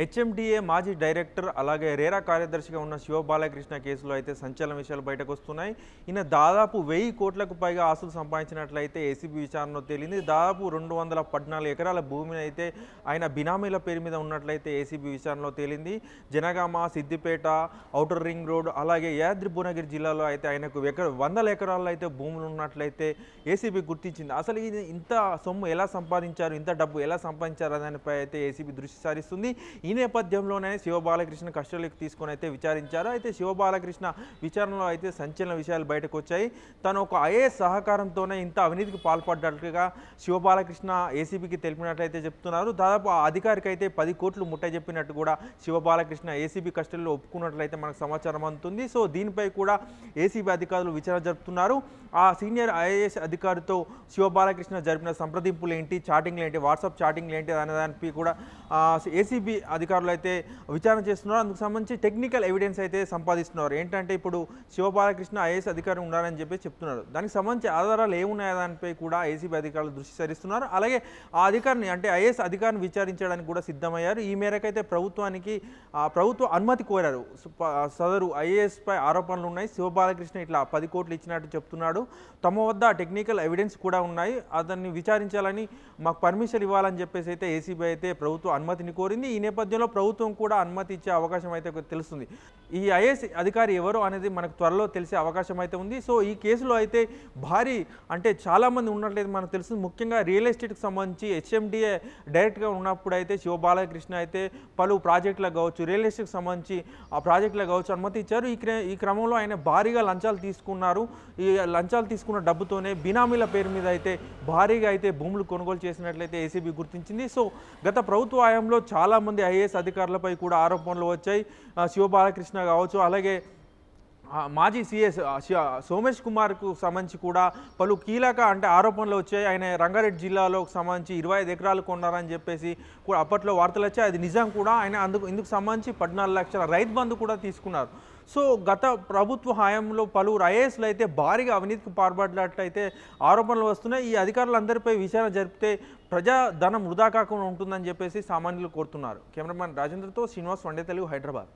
HMDA మాజీ director అలాగే రేరా కార్యదర్శిగా ఉన్న శివ బాలకృష్ణ కేసులో అయితే సంచలన విషయాలు బయటకు వస్తున్నాయి. ఈయన దాదాపు వెయ్యి కోట్లకు పైగా ఆస్తులు సంపాదించినట్లయితే ఏసీబీ విచారణలో తేలింది. దాదాపు రెండు వందల పద్నాలుగు ఎకరాల భూమిని అయితే ఆయన బినామీల పేరు మీద ఉన్నట్లయితే ఏసీబీ విచారణలో తేలింది. Jangaon Siddipet outer ring road అలాగే యాద్రి భువనగిరి జిల్లాలో అయితే ఆయనకు ఎకర వందల ఎకరాల్లో అయితే భూములు ఉన్నట్లయితే ఏసీబీ గుర్తించింది. అసలు ఇది ఇంత సొమ్ము ఎలా సంపాదించారు ఇంత డబ్బు ఎలా సంపాదించారు అనే దానిపై అయితే ఏసీబీ దృష్టి సారిస్తుంది. ఈ నేపథ్యంలోనే శివబాలకృష్ణ కస్టడీకి తీసుకొని అయితే విచారించారు. అయితే శివబాలకృష్ణ విచారణలో అయితే సంచలన విషయాలు బయటకు వచ్చాయి. తను ఒక ఐఏఎస్ సహకారంతోనే ఇంత అవినీతికి పాల్పడ్డట్లుగా శివబాలకృష్ణ ఏసీబీకి తెలిపినట్లయితే చెప్తున్నారు. దాదాపు ఆ అధికారికి అయితే పది కోట్లు ముట్ట చెప్పినట్టు కూడా శివబాలకృష్ణ ఏసీబీ కస్టడీలో ఒప్పుకున్నట్లయితే మనకు సమాచారం అందుతుంది. సో దీనిపై కూడా ఏసీబీ అధికారులు విచారణ జరుపుతున్నారు. ఆ సీనియర్ ఐఏఎస్ అధికారితో శివబాలకృష్ణ జరిపిన సంప్రదింపులు ఏంటి చాటింగ్లు ఏంటి వాట్సాప్ చాటింగ్లు ఏంటి అనే దానిపై కూడా ఏసీబీ అధికారులు అయితే విచారణ చేస్తున్నారు. అందుకు సంబంధించి టెక్నికల్ ఎవిడెన్స్ అయితే సంపాదిస్తున్నారు. ఏంటంటే ఇప్పుడు శివబాలకృష్ణ ఐఏఎస్ అధికారి ఉన్నారని చెప్పి చెప్తున్నారు. దానికి సంబంధించి ఆధారాలు ఏమున్నాయో? దానిపై కూడా ఏసీబీ అధికారులు దృష్టి సారిస్తున్నారు. అలాగే ఆ అధికారిని అంటే ఐఏఎస్ అధికారిని విచారించడానికి కూడా సిద్ధమయ్యారు. ఈ మేరకైతే ప్రభుత్వానికి ఆ, ప్రభుత్వ అనుమతి కోరారు. సదరు ఐఏఎస్ పై ఆరోపణలు ఉన్నాయి. శివబాలకృష్ణ ఇట్లా పది కోట్లు ఇచ్చినట్టు చెప్తున్నాడు. తమ వద్ద టెక్నికల్ ఎవిడెన్స్ కూడా ఉన్నాయి. అతన్ని విచారించాలని మాకు పర్మిషన్ ఇవ్వాలని చెప్పేసి అయితే ఏసీబీ అయితే ప్రభుత్వ అనుమతిని కోరింది. ఈ నేపథ్యంలో ప్రభుత్వం కూడా అనుమతి ఇచ్చే అవకాశం అయితే తెలుస్తుంది. ఈ ఐఏఎస్ అధికారి ఎవరు అనేది మనకు త్వరలో తెలిసే అవకాశం అయితే ఉంది. సో ఈ కేసులో అయితే భారీ అంటే చాలామంది ఉన్నట్లయితే మనకు తెలుస్తుంది. ముఖ్యంగా రియల్ ఎస్టేట్కి సంబంధించి హెచ్ఎండిఏ డైరెక్ట్గా ఉన్నప్పుడు అయితే శివ బాలకృష్ణ అయితే పలు ప్రాజెక్టులకు కావచ్చు రియల్ ఎస్టేట్కి సంబంధించి ఆ ప్రాజెక్టులకు కావచ్చు అనుమతి ఇచ్చారు. ఈ ఈ క్రమంలో ఆయన భారీగా లంచాలు తీసుకున్నారు. ఈ లంచాలు తీసుకున్న డబ్బుతోనే బినామీల పేరు మీద అయితే భారీగా అయితే భూములు కొనుగోలు చేసినట్లయితే ఏసీబీ గుర్తించింది. సో గత ప్రభుత్వ హయాంలో చాలామంది ఐఏఎస్ అధికారులపై కూడా ఆరోపణలు వచ్చాయి. శివబాలకృష్ణ కావచ్చు అలాగే మాజీ సీఎస్ సోమేష్ కుమార్కు సంబంధించి కూడా పలు కీలక అంటే ఆరోపణలు వచ్చాయి. ఆయన రంగారెడ్డి జిల్లాలో సంబంధించి ఇరవై ఐదు ఎకరాలు కొన్నారని చెప్పేసి కూడా అప్పట్లో వార్తలు వచ్చాయి. అది నిజం కూడా. ఆయన అందుకు ఇందుకు సంబంధించి పద్నాలుగు లక్షల రైతు బంధు కూడా తీసుకున్నారు. సో గత ప్రభుత్వ హయాంలో పలువురు ఐఏఎస్లు అయితే భారీగా అవినీతికి పాల్పడినట్లయితే ఆరోపణలు వస్తున్నాయి. ఈ అధికారులందరిపై విచారణ జరిపితే ప్రజా ధనం వృధా కాకుండా ఉంటుందని చెప్పేసి సామాన్యులు కోరుతున్నారు. కెమెరామ్యాన్ రాజేంద్రతో శ్రీనివాస్ వండే తెలుగు హైదరాబాద్.